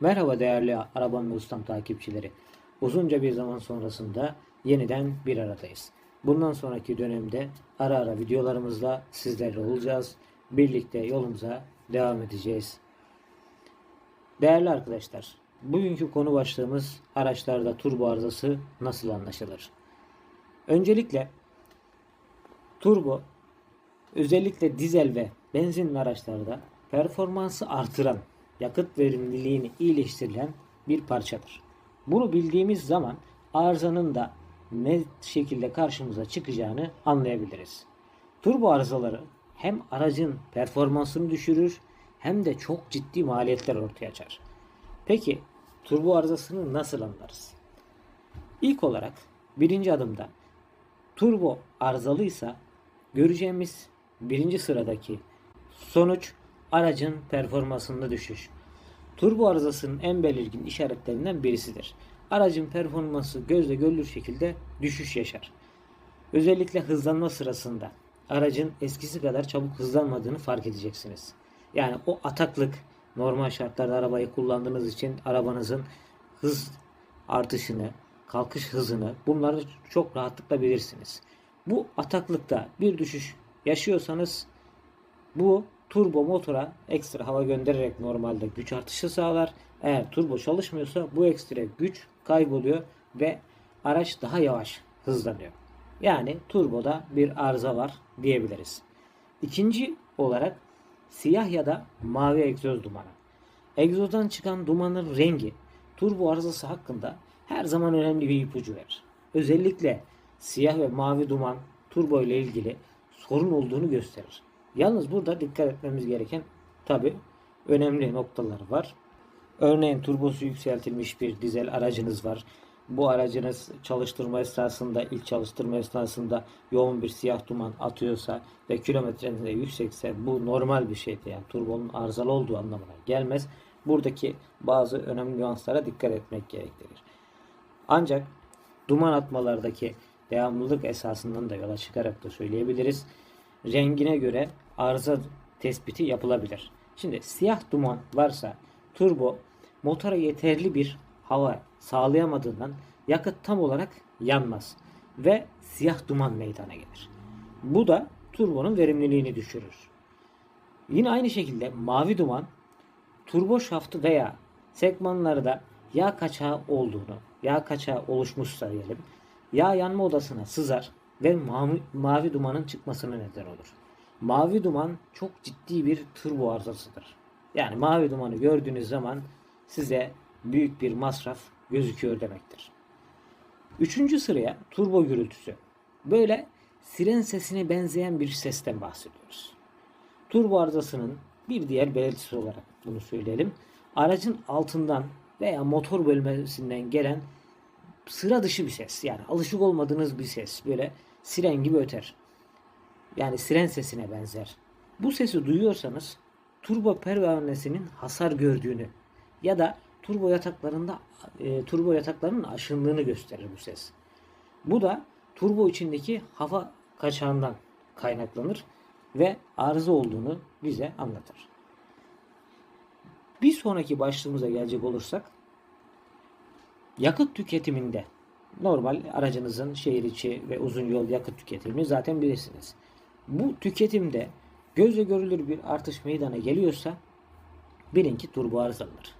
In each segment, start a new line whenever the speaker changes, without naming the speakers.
Merhaba değerli Arabanın Ustam takipçileri. Uzunca bir zaman sonrasında yeniden bir aradayız. Bundan sonraki dönemde ara ara videolarımızla sizlerle olacağız. Birlikte yolumuza devam edeceğiz. Değerli arkadaşlar, bugünkü konu başlığımız araçlarda turbo arızası nasıl anlaşılır? Öncelikle turbo özellikle dizel ve benzinli araçlarda performansı artıran, yakıt verimliliğini iyileştirilen bir parçadır. Bunu bildiğimiz zaman arızanın da ne şekilde karşımıza çıkacağını anlayabiliriz. Turbo arızaları hem aracın performansını düşürür hem de çok ciddi maliyetler ortaya açar. Peki turbo arızasını nasıl anlarız? İlk olarak birinci adımda turbo arızalıysa göreceğimiz birinci sıradaki sonuç aracın performansında düşüş. Turbo arızasının en belirgin işaretlerinden birisidir. Aracın performansı gözle görülür şekilde düşüş yaşar. Özellikle hızlanma sırasında aracın eskisi kadar çabuk hızlanmadığını fark edeceksiniz. Yani o ataklık normal şartlarda arabayı kullandığınız için arabanızın hız artışını, kalkış hızını bunları çok rahatlıkla bilirsiniz. Bu ataklıkta bir düşüş yaşıyorsanız bu turbo motora ekstra hava göndererek normalde güç artışı sağlar. Eğer turbo çalışmıyorsa bu ekstra güç kayboluyor ve araç daha yavaş hızlanıyor. Yani turboda bir arıza var diyebiliriz. İkinci olarak siyah ya da mavi egzoz dumanı. Egzozdan çıkan dumanın rengi turbo arızası hakkında her zaman önemli bir ipucu verir. Özellikle siyah ve mavi duman turbo ile ilgili sorun olduğunu gösterir. Yalnız burada dikkat etmemiz gereken tabi önemli noktalar var. Örneğin turbosu yükseltilmiş bir dizel aracınız var. Bu aracınız çalıştırma esnasında, ilk çalıştırma esnasında yoğun bir siyah duman atıyorsa ve kilometreniz de yüksekse bu normal bir şeydir. Yani turbonun arızalı olduğu anlamına gelmez. Buradaki bazı önemli nüanslara dikkat etmek gerektirir. Ancak duman atmalardaki devamlılık esasından da yola çıkarak da söyleyebiliriz. Rengine göre arıza tespiti yapılabilir. Şimdi siyah duman varsa turbo motora yeterli bir hava sağlayamadığından yakıt tam olarak yanmaz ve siyah duman meydana gelir. Bu da turbonun verimliliğini düşürür. Yine aynı şekilde mavi duman turbo şaftı veya sekmanlarda yağ kaçağı olduğunu, yağ kaçağı oluşmuşsa diyelim, yağ yanma odasına sızar ve mavi, mavi dumanın çıkmasına neden olur. Mavi duman çok ciddi bir turbo arızasıdır. Yani mavi dumanı gördüğünüz zaman size büyük bir masraf gözüküyor demektir. Üçüncü sıraya turbo gürültüsü. Böyle siren sesine benzeyen bir sesten bahsediyoruz. Turbo arızasının bir diğer belirtisi olarak bunu söyleyelim. Aracın altından veya motor bölmesinden gelen sıra dışı bir ses. Yani alışık olmadığınız bir ses. Böyle siren gibi öter. Yani siren sesine benzer. Bu sesi duyuyorsanız turbo pervanesinin hasar gördüğünü ya da turbo yataklarında e, turbo yataklarının aşındığını gösterir bu ses. Bu da turbo içindeki hava kaçağından kaynaklanır ve arıza olduğunu bize anlatır. Bir sonraki başlığımıza gelecek olursak yakıt tüketiminde normal aracınızın şehir içi ve uzun yol yakıt tüketimini zaten bilirsiniz. Bu tüketimde gözle görülür bir artış meydana geliyorsa bilin ki turbo arızalıdır.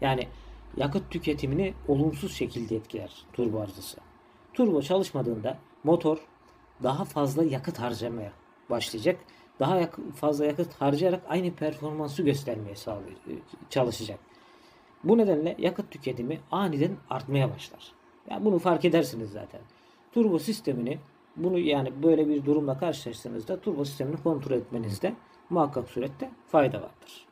Yani yakıt tüketimini olumsuz şekilde etkiler turbo arızası. Turbo çalışmadığında motor daha fazla yakıt harcamaya başlayacak. Daha fazla yakıt harcayarak aynı performansı göstermeye çalışacak. Bu nedenle yakıt tüketimi aniden artmaya başlar. Yani bunu fark edersiniz zaten. Turbo sistemini bunu yani böyle bir durumla karşılaştığınızda turbo sistemini kontrol etmenizde muhakkak surette fayda vardır.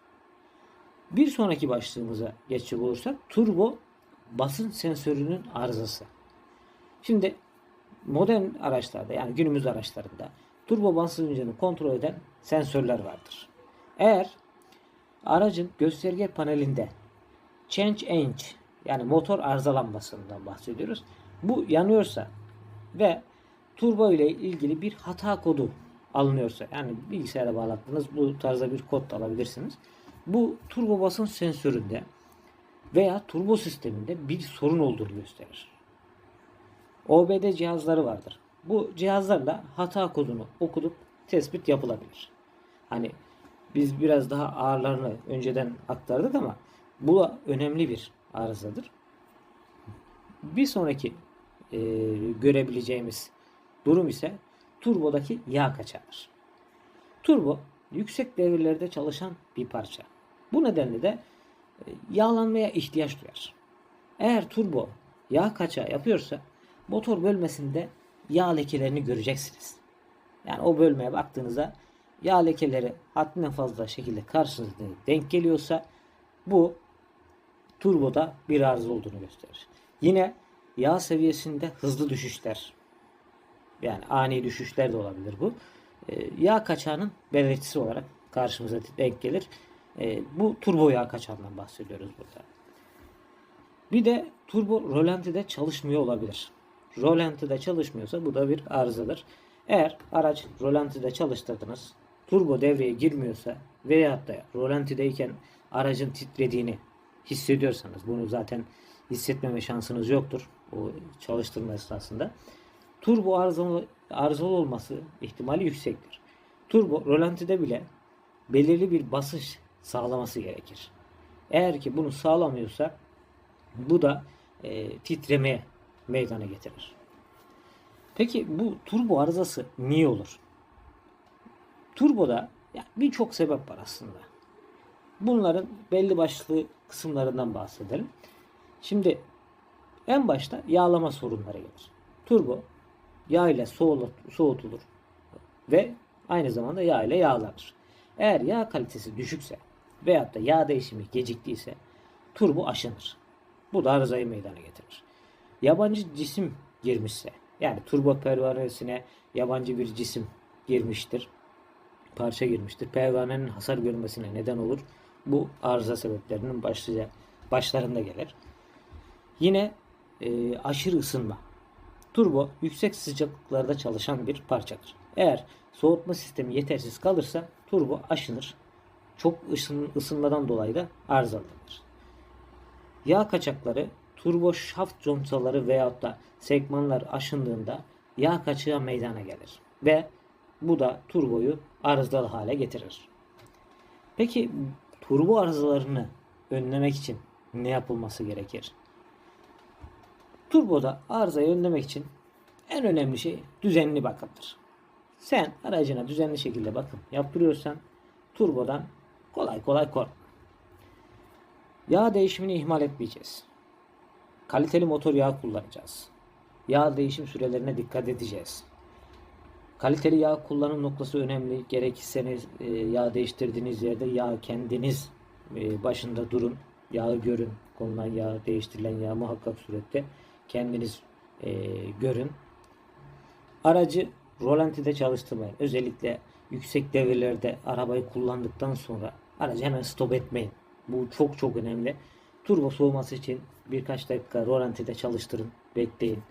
Bir sonraki başlığımıza geçecek olursak turbo basınç sensörünün arızası. Şimdi modern araçlarda yani günümüz araçlarında turbo basıncını kontrol eden sensörler vardır. Eğer aracın gösterge panelinde change engine yani motor arızalanmasından bahsediyoruz. Bu yanıyorsa ve turbo ile ilgili bir hata kodu alınıyorsa yani bilgisayara bağlattınız bu tarzda bir kod da alabilirsiniz. Bu turbo basınç sensöründe veya turbo sisteminde bir sorun olduğunu gösterir. OBD cihazları vardır. Bu cihazlarla hata kodunu okudup tespit yapılabilir. Hani biz biraz daha ağırlarını önceden aktardık ama bu önemli bir arızadır. Bir sonraki e, görebileceğimiz durum ise turbodaki yağ kaçağıdır. Turbo yüksek devirlerde çalışan bir parça. Bu nedenle de e, yağlanmaya ihtiyaç duyar. Eğer turbo yağ kaçağı yapıyorsa motor bölmesinde yağ lekelerini göreceksiniz. Yani o bölmeye baktığınızda yağ lekeleri haddinden fazla şekilde karşınıza denk geliyorsa bu turboda bir arıza olduğunu gösterir. Yine yağ seviyesinde hızlı düşüşler yani ani düşüşler de olabilir bu. E, yağ kaçağının belirtisi olarak karşımıza denk gelir. E, bu turbo yağ kaçağından bahsediyoruz burada. Bir de turbo rolantide çalışmıyor olabilir. Rolantide çalışmıyorsa bu da bir arızadır. Eğer araç rolantide çalıştırdınız, turbo devreye girmiyorsa veyahut da rolantideyken aracın titrediğini hissediyorsanız bunu zaten hissetmeme şansınız yoktur o çalıştırma esnasında. Turbo arızalı, arızalı olması ihtimali yüksektir. Turbo rolantide bile belirli bir basış sağlaması gerekir. Eğer ki bunu sağlamıyorsa bu da e, titremeye meydana getirir. Peki bu turbo arızası niye olur? Turboda birçok sebep var aslında. Bunların belli başlı kısımlarından bahsedelim. Şimdi en başta yağlama sorunları gelir. Turbo yağ ile soğutulur ve aynı zamanda yağ ile yağlanır. Eğer yağ kalitesi düşükse veyahut da yağ değişimi geciktiyse turbo aşınır. Bu da arızayı meydana getirir. Yabancı cisim girmişse yani turbo pervanesine yabancı bir cisim girmiştir. Parça girmiştir. Pervanenin hasar görmesine neden olur. Bu arıza sebeplerinin başlıca başlarında gelir. Yine e, aşırı ısınma. Turbo yüksek sıcaklıklarda çalışan bir parçadır. Eğer soğutma sistemi yetersiz kalırsa turbo aşınır. Çok ısın, ısınmadan dolayı da arızalanır. Yağ kaçakları turbo şaft contaları veyahut da segmanlar aşındığında yağ kaçağı meydana gelir ve bu da turboyu arızalı hale getirir. Peki turbo arızalarını önlemek için ne yapılması gerekir? Turboda arızayı önlemek için en önemli şey düzenli bakımdır. Sen aracına düzenli şekilde bakım yaptırıyorsan turbodan kolay kolay korkma. Yağ değişimini ihmal etmeyeceğiz. Kaliteli motor yağı kullanacağız. Yağ değişim sürelerine dikkat edeceğiz. Kaliteli yağ kullanım noktası önemli. Gerekirse e, yağ değiştirdiğiniz yerde yağ kendiniz e, başında durun. Yağı görün. Konulan yağ, değiştirilen yağ muhakkak surette kendiniz e, görün. Aracı rolantide çalıştırmayın. Özellikle yüksek devirlerde arabayı kullandıktan sonra aracı hemen stop etmeyin. Bu çok çok önemli. Turbo soğuması için birkaç dakika rolantide çalıştırın. Bekleyin.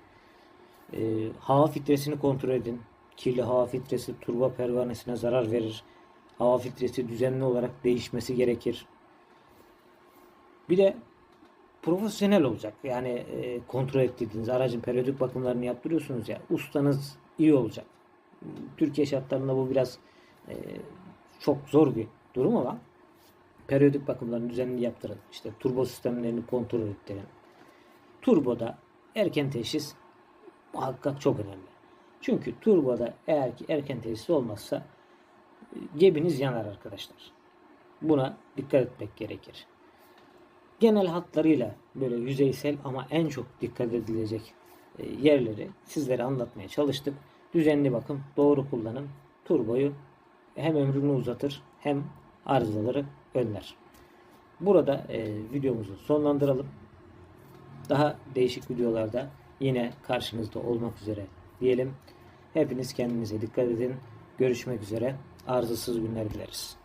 E, hava filtresini kontrol edin. Kirli hava filtresi turbo pervanesine zarar verir. Hava filtresi düzenli olarak değişmesi gerekir. Bir de profesyonel olacak. Yani e, kontrol ettiğiniz aracın periyodik bakımlarını yaptırıyorsunuz ya. Ustanız iyi olacak. Türkiye şartlarında bu biraz e, çok zor bir durum ama periyodik bakımlarını düzenli yaptırın. İşte turbo sistemlerini kontrol ettirin. Turboda erken teşhis muhakkak çok önemli. Çünkü turboda eğer ki erken teşhis olmazsa e, gebiniz yanar arkadaşlar. Buna dikkat etmek gerekir. Genel hatlarıyla böyle yüzeysel ama en çok dikkat edilecek e, yerleri sizlere anlatmaya çalıştık. Düzenli bakım, doğru kullanım turboyu hem ömrünü uzatır hem arızaları önler. Burada e, videomuzu sonlandıralım. Daha değişik videolarda yine karşınızda olmak üzere diyelim. Hepiniz kendinize dikkat edin. Görüşmek üzere. Arızasız günler dileriz.